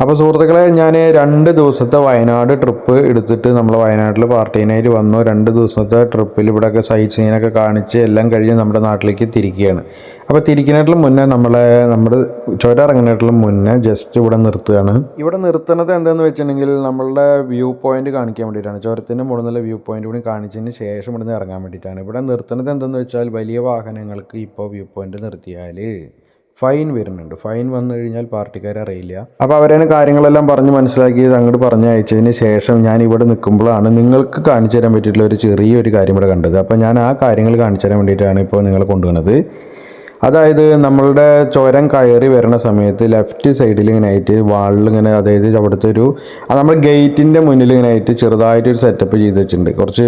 അപ്പോൾ സുഹൃത്തുക്കളെ ഞാൻ രണ്ട് ദിവസത്തെ വയനാട് ട്രിപ്പ് എടുത്തിട്ട് നമ്മൾ വയനാട്ടിൽ പാർട്ടീനായിട്ട് വന്നു. രണ്ട് ദിവസത്തെ ട്രിപ്പിൽ ഇവിടെയൊക്കെ സൈറ്റ് സീനൊക്കെ കാണിച്ച് എല്ലാം കഴിഞ്ഞ് നമ്മുടെ നാട്ടിലേക്ക് തിരിക്കുകയാണ്. അപ്പോൾ തിരിക്കുന്നതിന് മുന്നേ നമ്മളെ നമ്മുടെ ചുരം ഇറങ്ങുന്നതിന് മുന്നേ ജസ്റ്റ് ഇവിടെ നിർത്തുകയാണ്. ഇവിടെ നിർത്തുന്നത് എന്താണെന്ന് വെച്ചിട്ടുണ്ടെങ്കിൽ നമ്മളുടെ വ്യൂ പോയിന്റ് കാണിക്കാൻ വേണ്ടിയിട്ടാണ്. ചുരത്തിന്റെ മുകളിൽ നിന്നുള്ള വ്യൂ പോയിന്റ് കൂടി കാണിച്ചതിന് ശേഷം ഇവിടെ നിന്ന് ഇറങ്ങാൻ വേണ്ടിയിട്ടാണ്. ഇവിടെ നിർത്തുന്നത് എന്തെന്ന് വെച്ചാൽ വലിയ വാഹനങ്ങൾക്ക് ഇപ്പോൾ വ്യൂ പോയിന്റ് നിർത്തിയാൽ ഫൈൻ വരുന്നുണ്ട്. ഫൈൻ വന്നു കഴിഞ്ഞാൽ പാർട്ടിക്കാരെ അറിയില്ല. അപ്പോൾ അവരാണ് കാര്യങ്ങളെല്ലാം പറഞ്ഞ് മനസ്സിലാക്കി അങ്ങോട്ട് പറഞ്ഞ് അയച്ചതിന് ശേഷം ഞാൻ ഇവിടെ നിൽക്കുമ്പോഴാണ് നിങ്ങൾക്ക് കാണിച്ചു തരാൻ പറ്റിയിട്ടുള്ള ഒരു ചെറിയൊരു കാര്യം ഇവിടെ കണ്ടത്. അപ്പോൾ ഞാൻ ആ കാര്യങ്ങൾ കാണിച്ചു തരാൻ വേണ്ടിയിട്ടാണ് ഇപ്പോൾ നിങ്ങളെ കൊണ്ടുവന്നത്. അതായത് നമ്മളുടെ ചുരം കയറി വരുന്ന സമയത്ത് ലെഫ്റ്റ് സൈഡിൽ ഇങ്ങനെ ആയിട്ട് വാളിൽ ഇങ്ങനെ അതായത് അവിടുത്തെ ഒരു അത് നമ്മുടെ ഗേറ്റിന്റെ മുന്നിൽ ഇങ്ങനെ ആയിട്ട് ചെറുതായിട്ടൊരു സെറ്റപ്പ് ചെയ്ത് വെച്ചിട്ടുണ്ട്. കുറച്ച്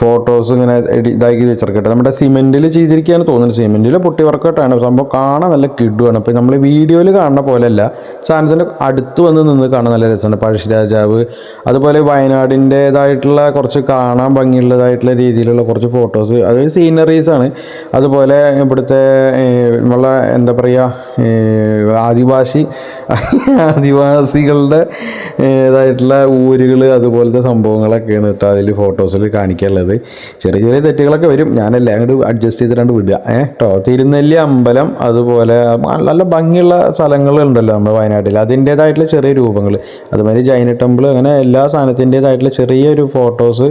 ഫോട്ടോസ് ഇങ്ങനെ ഇതാക്കി വെച്ചിരിക്കട്ടെ. നമ്മുടെ സിമെന്റിൽ ചെയ്തിരിക്കുകയാണ് തോന്നുന്നത് സിമെന്റിൽ പൊട്ടി വർക്കൗട്ടാണ് സംഭവം കാണാൻ നല്ല കിഡുവാണ് അപ്പോൾ നമ്മൾ വീഡിയോയിൽ കാണുന്ന പോലെയല്ല. സാധനത്തിന്റെ അടുത്ത് വന്ന് നിന്ന് കാണാൻ നല്ല രസമാണ്. പഴശ്ശിരാജാവ് അതുപോലെ വയനാടിന്റേതായിട്ടുള്ള കുറച്ച് കാണാൻ ഭംഗിയുള്ളതായിട്ടുള്ള രീതിയിലുള്ള കുറച്ച് ഫോട്ടോസ് അതായത് സീനറീസാണ് അതുപോലെ ഇവിടുത്തെ നമ്മളെ എന്താ പറയുക ആദിവാസി ആദിവാസികളുടെ ഇതായിട്ടുള്ള ഊരുകൾ അതുപോലത്തെ സംഭവങ്ങളൊക്കെയാണ് കേട്ടോ അതിൽ ഫോട്ടോസിൽ കാണിക്കാനുള്ളത്. ചെറിയ ചെറിയ തെറ്റുകളൊക്കെ വരും. ഞാനല്ല അങ്ങോട്ട് അഡ്ജസ്റ്റ് ചെയ്തിട്ടാണ്ട് വിടുക. ഏഹ് കേട്ടോ തിരുനെല്ലി അമ്പലം അതുപോലെ നല്ല ഭംഗിയുള്ള സ്ഥലങ്ങളുണ്ടല്ലോ നമ്മുടെ വയനാട്ടിൽ അതിന്റേതായിട്ടുള്ള ചെറിയ രൂപങ്ങൾ അതുമാതിരി ജൈന ടെമ്പിൾ അങ്ങനെ എല്ലാ സാധനത്തിന്റേതായിട്ടുള്ള ചെറിയൊരു ഫോട്ടോസ്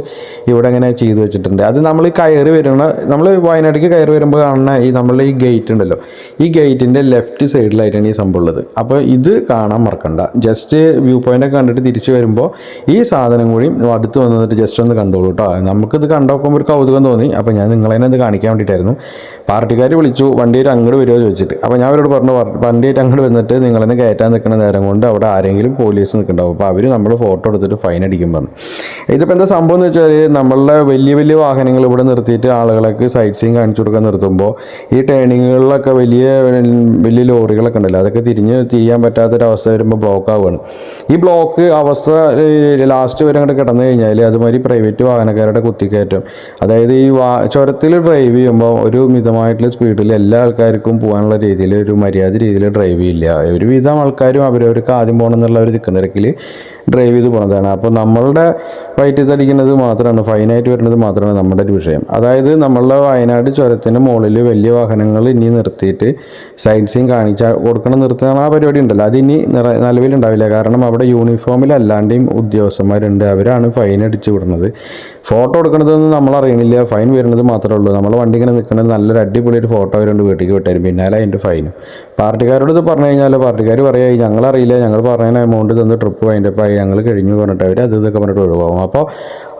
ഇവിടെ ഇങ്ങനെ ചെയ്തു വെച്ചിട്ടുണ്ട്. അത് നമ്മൾ കയറി വരുന്ന നമ്മൾ വയനാട്ടിലേക്ക് കയറി വരുമ്പോൾ കാണുന്ന ഈ നമ്മൾ ഈ ഗേറ്റ് ഉണ്ടല്ലോ. ഈ ഗേറ്റിന്റെ ലെഫ്റ്റ് സൈഡിലായിട്ടാണ് ഈ സംഭവം ഉള്ളത്. അപ്പോൾ ഇത് കാണാൻ മറക്കണ്ട. ജസ്റ്റ് വ്യൂ പോയിന്റ് ഒക്കെ കണ്ടിട്ട് തിരിച്ച് വരുമ്പോൾ ഈ സാധനം കൂടി അടുത്ത് വന്നിട്ട് ജസ്റ്റ് ഒന്ന് കണ്ടോളൂ കേട്ടോ നമുക്കിത് കണ്ടോക്കുമ്പോൾ ഒരു കൗതുകം തോന്നി. അപ്പോൾ ഞാൻ നിങ്ങളെ ഇത് കാണിക്കാൻ വേണ്ടിയിട്ടായിരുന്നു. പാർട്ടിക്കാർ വിളിച്ചു വണ്ടിയായിട്ട് അങ്ങോട്ട് വരുമോ? ചോദിച്ചിട്ട്. അപ്പോൾ ഞാൻ അവരോട് പറഞ്ഞു "വ- വണ്ടിയായിട്ട് അങ്ങോട്ട് വന്നിട്ട് നിങ്ങളെന്നെ കയറ്റാൻ നിൽക്കുന്ന നേരം കൊണ്ട് അവിടെ ആരെങ്കിലും പോലീസ് നിൽക്കുന്നുണ്ടാവും. അപ്പോൾ അവർ നമ്മൾ ഫോട്ടോ എടുത്തിട്ട് ഫൈൻ അടിക്കും പറഞ്ഞു. ഇതിപ്പോൾ എന്താ സംഭവം എന്ന് വെച്ചാൽ നമ്മളുടെ വലിയ വലിയ വാഹനങ്ങൾ ഇവിടെ നിർത്തിയിട്ട് ആളുകളൊക്കെ സൈറ്റ് സീൻ കാണിച്ചു കൊടുക്കാൻ നിർത്തുമ്പോൾ ഈ ടേണിങ്ങുകളിലൊക്കെ വലിയ വലിയ ലോറികളൊക്കെ ഉണ്ടല്ലോ. അതൊക്കെ തിരിഞ്ഞ് തിരിയാൻ പറ്റാത്തൊരവസ്ഥ വരുമ്പോൾ ബ്ലോക്ക് ആവുകയാണ്. ഈ ബ്ലോക്ക് അവസ്ഥ ലാസ്റ്റ് വരെ അങ്ങോട്ട് കിടന്നു കഴിഞ്ഞാൽ അതുമാതിരി പ്രൈവറ്റ് വാഹനക്കാരുടെ കുത്തിക്കയറ്റം. അതായത് ഈ വാ ചുരത്തിൽ ഡ്രൈവ് ചെയ്യുമ്പോൾ ഒരു മിതമായിട്ടുള്ള സ്പീഡിൽ എല്ലാ ആൾക്കാർക്കും പോകാനുള്ള രീതിയിൽ ഒരു മര്യാദ രീതിയിൽ ഡ്രൈവ് ചെയ്യില്ല. ഒരുവിധം ആൾക്കാരും അവരവർക്ക് ആദ്യം പോകണം എന്നുള്ള ഒരു തിക്കുന്നിരക്കിൽ ഡ്രൈവ് ചെയ്ത് പോകുന്നതാണ് അപ്പോൾ നമ്മളുടെ വയറ്റിൽ തടിക്കുന്നത് മാത്രമാണ് ഫൈനായിട്ട് വരുന്നത് മാത്രമാണ് നമ്മുടെ ഒരു വിഷയം. അതായത് നമ്മളുടെ വയനാട് ചുരത്തിന് മുകളിൽ വലിയ വാഹനങ്ങൾ ഇനി നിർത്തിയിട്ട് സൈഡ് സീൻ കാണിച്ചാൽ കൊടുക്കണം നിർത്തുന്ന ആ പരിപാടി ഉണ്ടല്ലോ. അത് ഇനി നിലവിലുണ്ടാവില്ല. കാരണം അവിടെ യൂണിഫോമിലല്ലാണ്ടെയും ഉദ്യോഗസ്ഥന്മാരുണ്ട്. അവരാണ് ഫൈൻ അടിച്ചു വിടുന്നത്. ഫോട്ടോ എടുക്കുന്നതൊന്നും നമ്മൾ അറിയണില്ല. ഫൈൻ വരുന്നത് മാത്രമേ ഉള്ളൂ. നമ്മൾ വണ്ടി ഇങ്ങനെ നിൽക്കുന്നത് നല്ലൊരു അടിപൊളി ഒരു ഫോട്ടോ അവരുണ്ട് വീട്ടിലേക്ക് വിട്ടാലും പിന്നാലെ അതിന്റെ ഫൈനും പാർട്ടിക്കാരോട് ഇത് പറഞ്ഞു കഴിഞ്ഞാൽ പാർട്ടിക്കാർ പറയാ ഞങ്ങളറിയില്ല ഞങ്ങൾ പറയുന്ന എമൗണ്ട് തന്ന് ട്രിപ്പ് അതിന്റെ ആയി. ഞങ്ങൾ കഴിഞ്ഞു പറഞ്ഞിട്ട് അവർ അത് ഇതൊക്കെ പറഞ്ഞിട്ട് ഒഴിവാകും. അപ്പോൾ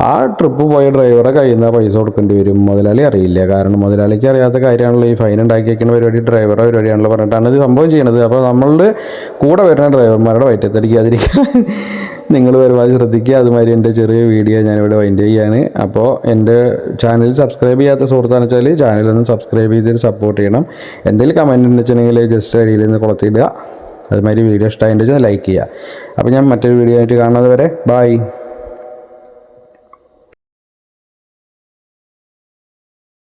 ആ ട്രിപ്പ് പോയ ഡ്രൈവറെ കയ്യിൽ നിന്ന് പൈസ കൊടുക്കേണ്ടി വരും. മുതലാളി അറിയില്ല. കാരണം മുതലാളിക്ക് അറിയാത്ത കാര്യമാണല്ലോ ഈ ഫൈൻ ഉണ്ടാക്കി വെക്കുന്ന പരിപാടി ഡ്രൈവറുടെ പരിപാടിയാണല്ലോ പറഞ്ഞിട്ടാണ് ഇത് സംഭവം ചെയ്യണത്. അപ്പോൾ നമ്മളുടെ കൂടെ വരുന്ന ഡ്രൈവർമാരുടെ വയറ്റത്തടിക്കാതിരിക്കാൻ നിങ്ങൾ പരമാവധി ശ്രദ്ധിക്കുക. അതുമാതിരി എന്റെ ചെറിയ വീഡിയോ ഞാനിവിടെ വൈൻഡ് ചെയ്യാണ്. അപ്പോൾ എന്റെ ചാനൽ സബ്സ്ക്രൈബ് ചെയ്യാത്ത സുഹൃത്താണെന്ന് വെച്ചാൽ ചാനലൊന്ന് സബ്സ്ക്രൈബ് ചെയ്തിട്ട് സപ്പോർട്ട് ചെയ്യണം. എന്തെങ്കിലും കമന്റ് ഉണ്ടെന്നുവെച്ചിട്ടുണ്ടെങ്കിൽ ജസ്റ്റ് അടിയിൽ നിന്ന് കൊളത്തിയിടുക. അതുമാതിരി വീഡിയോ ഇഷ്ടമായിട്ട് ലൈക്ക് ചെയ്യുക. അപ്പോൾ ഞാൻ മറ്റൊരു വീഡിയോ ആയിട്ട് കാണുന്നത് വരെ ബൈ